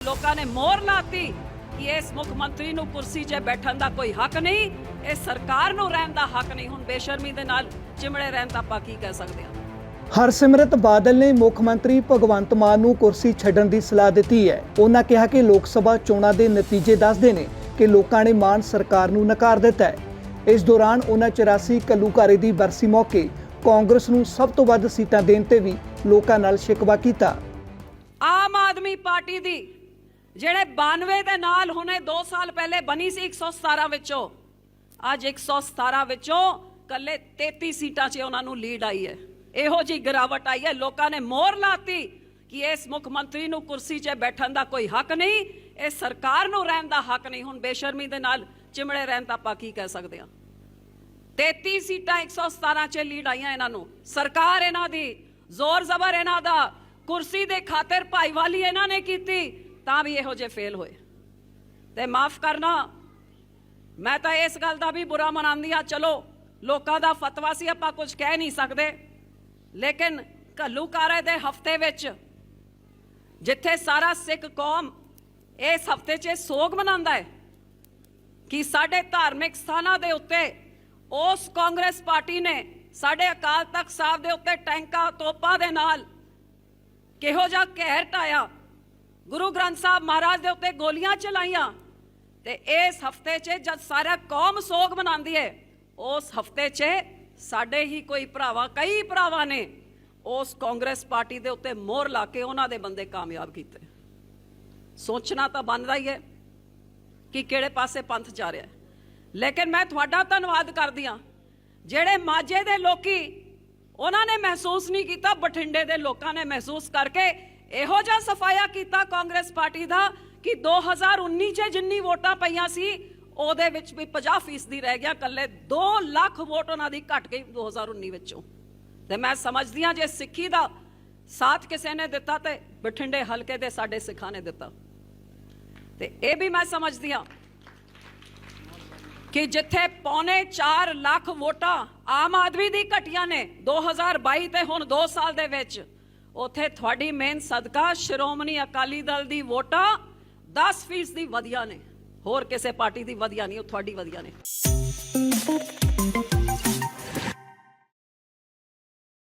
ਲੋਕਾਂ ਨੇ ਮੋਹਰ ਲਾਤੀ ਕਿ ਇਸ ਮੁੱਖ ਮੰਤਰੀ ਨੂੰ ਕੁਰਸੀ 'ਤੇ ਬੈਠਣ ਦਾ ਕੋਈ ਹੱਕ ਨਹੀਂ ਇਹ ਸਰਕਾਰ ਨੂੰ ਰਹਿਣ ਦਾ ਹੱਕ ਨਹੀਂ। ਹੁਣ ਬੇਸ਼ਰਮੀ ਦੇ ਨਾਲ ਚਿਮੜੇ ਰਹਿਣ ਤਾਂ ਆਪਾਂ ਕੀ ਕਹਿ ਸਕਦੇ ਹਾਂ? ਹਰਸਿਮਰਤ ਬਾਦਲ ਨੇ ਮੁੱਖ ਮੰਤਰੀ ਭਗਵੰਤ ਮਾਨ ਨੂੰ ਕੁਰਸੀ ਛੱਡਣ ਦੀ ਸਲਾਹ ਦਿੱਤੀ ਹੈ। ਉਹਨਾਂ ਕਿਹਾ ਕਿ ਲੋਕ ਸਭਾ ਚੋਣਾਂ ਦੇ ਨਤੀਜੇ ਦੱਸਦੇ ਨੇ ਕਿ ਲੋਕਾਂ ਨੇ ਮਾਨ ਸਰਕਾਰ ਨੂੰ ਨਕਾਰ ਦਿੱਤਾ ਹੈ। ਇਸ ਦੌਰਾਨ ਉਹਨਾਂ 84 ਕੱਲੂਕਾਰੇ ਦੀ ਬਰਸੀ ਮੌਕੇ ਕਾਂਗਰਸ ਨੂੰ ਸਭ ਤੋਂ ਵੱਧ ਸੀਟਾਂ ਦੇਣ ਤੇ ਵੀ ਲੋਕਾਂ ਨਾਲ ਸ਼ਿਕਵਾ ਕੀਤਾ। ਆਮ ਆਦਮੀ ਪਾਰਟੀ ਦੀ ਜਿਹੜੇ 92 ਦੇ ਨਾਲ ਹੁਣੇ 2 ਸਾਲ ਪਹਿਲੇ ਬਣੀ ਸੀ 117 ਵਿੱਚੋਂ, ਅੱਜ 117 ਵਿੱਚੋਂ ਕੱਲੇ 33 ਸੀਟਾਂ 'ਚ ਉਹਨਾਂ ਨੂੰ ਲੀਡ ਆਈ ਹੈ। ਇਹੋ ਜੀ ਗਿਰਾਵਟ ਆਈ ਹੈ, ਲੋਕਾਂ ਨੇ ਮੋਹਰ ਲਾਤੀ ਕਿ ਇਸ ਮੁੱਖ ਮੰਤਰੀ ਨੂੰ ਕੁਰਸੀ 'ਤੇ ਬੈਠਣ ਦਾ ਕੋਈ ਹੱਕ ਨਹੀਂ ਇਹ ਸਰਕਾਰ ਨੂੰ ਰਹਿਣ ਦਾ ਹੱਕ ਨਹੀਂ। ਹੁਣ ਬੇਸ਼ਰਮੀ ਦੇ ਨਾਲ ਚਿਮੜੇ ਰਹਿਣ ਤਾਂ ਆਪਾਂ ਕੀ ਕਹਿ ਸਕਦੇ ਹਾਂ। 33 ਸੀਟਾਂ 117 ਚ ਲੀਡ ਆਈਆਂ ਇਹਨਾਂ ਨੂੰ। ਸਰਕਾਰ ਇਹਨਾਂ ਦੀ, ਜ਼ੋਰ ਜ਼ਬਰ ਇਹਨਾਂ ਦਾ, ਕੁਰਸੀ ਦੇ ਖਾਤਰ ਭਾਈਵਾਲੀ ਇਹਨਾਂ ਨੇ ਕੀਤੀ। ਤਾਂ ਵੀ ਇਹੋ ਜਿਹੇ ਫੇਲ ਹੋਏ। ਤੇ ਮਾਫ ਕਰਨਾ, ਮੈਂ ਤਾਂ ਇਸ ਗੱਲ ਦਾ ਵੀ ਬੁਰਾ ਮਨਾਉਂਦੀ ਆ ਚਲੋ, ਲੋਕਾਂ ਦਾ ਫਤਵਾ ਸੀ, ਆਪਾਂ ਕੁਝ ਕਹਿ ਨਹੀਂ ਸਕਦੇ। ਲੇਕਿਨ ਘੱਲੂਕਾਰੇ ਦੇ ਹਫ਼ਤੇ ਵਿੱਚ, ਜਿੱਥੇ ਸਾਰਾ ਸਿੱਖ ਕੌਮ ਇਸ ਹਫ਼ਤੇ 'ਚ ਸੋਗ ਮਨਾਉਂਦਾ ਹੈ ਕਿ ਸਾਡੇ ਧਾਰਮਿਕ ਸਥਾਨਾਂ ਦੇ ਉੱਤੇ ਉਸ ਕਾਂਗਰਸ ਪਾਰਟੀ ਨੇ ਸਾਡੇ ਅਕਾਲ ਤਖਤ ਸਾਹਿਬ ਦੇ ਉੱਤੇ ਟੈਂਕਾਂ ਤੋਪਾਂ ਦੇ ਨਾਲ ਕਿਹੋ ਜਿਹਾ ਕਹਿਰ ਢਾਇਆ ਗੁਰੂ ਗ੍ਰੰਥ ਸਾਹਿਬ ਮਹਾਰਾਜ ਦੇ ਉੱਤੇ ਗੋਲੀਆਂ ਚਲਾਈਆਂ ਤੇ ਇਸ ਹਫ਼ਤੇ 'ਚ ਜਦ ਸਾਰਾ ਕੌਮ ਸੋਗ ਮਨਾਉਂਦੀ ਹੈ, ਉਸ ਹਫ਼ਤੇ 'ਚ ਸਾਡੇ ਹੀ ਕੋਈ ਭਰਾਵਾ, ਕਈ ਭਰਾਵਾਂ ਨੇ ਉਸ ਕਾਂਗਰਸ ਪਾਰਟੀ ਦੇ ਉੱਤੇ ਮੋਹਰ ਲਾ ਕੇ ਉਹਨਾਂ ਦੇ ਬੰਦੇ ਕਾਮਯਾਬ ਕੀਤੇ। ਸੋਚਣਾ ਤਾਂ ਬਣਦਾ ਹੀ ਹੈ ਕਿ ਕਿਹੜੇ ਪਾਸੇ ਪੰਥ ਜਾ ਰਿਹਾ ਹੈ। ਲੇਕਿਨ ਮੈਂ ਤੁਹਾਡਾ ਧੰਨਵਾਦ ਕਰਦੀ ਹਾਂ। ਜਿਹੜੇ ਮਾਝੇ ਦੇ ਲੋਕੀ, ਉਹਨਾਂ ਨੇ ਮਹਿਸੂਸ ਨਹੀਂ ਕੀਤਾ, ਬਠਿੰਡੇ ਦੇ ਲੋਕਾਂ ਨੇ ਮਹਿਸੂਸ ਕਰਕੇ ਇਹੋ ਜਿਹਾ ਸਫਾਇਆ ਕੀਤਾ ਕਾਂਗਰਸ ਪਾਰਟੀ ਦਾ ਕਿ 2019 ਚ ਜਿੰਨੀ ਵੋਟਾਂ ਪਈਆਂ ਸੀ, ਉਹਦੇ ਵਿੱਚ ਵੀ 50% ਦੀ ਰਹਿ ਗਿਆ ਕੱਲੇ 2 ਲੱਖ ਵੋਟ ਉਹਨਾਂ ਦੀ ਘਟ ਗਈ 2019 ਵਿੱਚੋਂ। ਤੇ ਮੈਂ ਸਮਝਦੀ ਹਾਂ ਜੇ ਸਿੱਖੀ ਦਾ ਸਾਥ ਕਿਸੇ ਨੇ ਦਿੱਤਾ ਤੇ ਬਠਿੰਡੇ ਹਲਕੇ ਦੇ ਸਾਡੇ ਸਿੱਖਾਂ ਨੇ ਦਿੱਤਾ। ਤੇ ਇਹ ਵੀ ਮੈਂ ਸਮਝਦੀ ਹਾਂ ਕਿ ਜਿੱਥੇ ਪੌਣੇ 4 ਲੱਖ ਵੋਟਾਂ ਆਮ ਆਦਮੀ ਦੀ ਘਟੀਆਂ ਨੇ 2022 ਤੇ ਹੁਣ 2 ਸਾਲ ਦੇ ਵਿੱਚ ਉਥੇ ਤੁਹਾਡੀ ਮਿਹਨਤ, ਸਦਕਾ, ਸ਼੍ਰੋਮਣੀ ਅਕਾਲੀ ਦਲ ਦੀ ਵੋਟਾਂ 10% ਦੀ ਵਧੀਆਂ ਨੇ। ਹੋਰ ਕਿਸੇ ਪਾਰਟੀ ਦੀ ਵਧੀਆਂ ਨਹੀਂ, ਉਹ ਤੁਹਾਡੀ ਵਧੀਆਂ ਨੇ।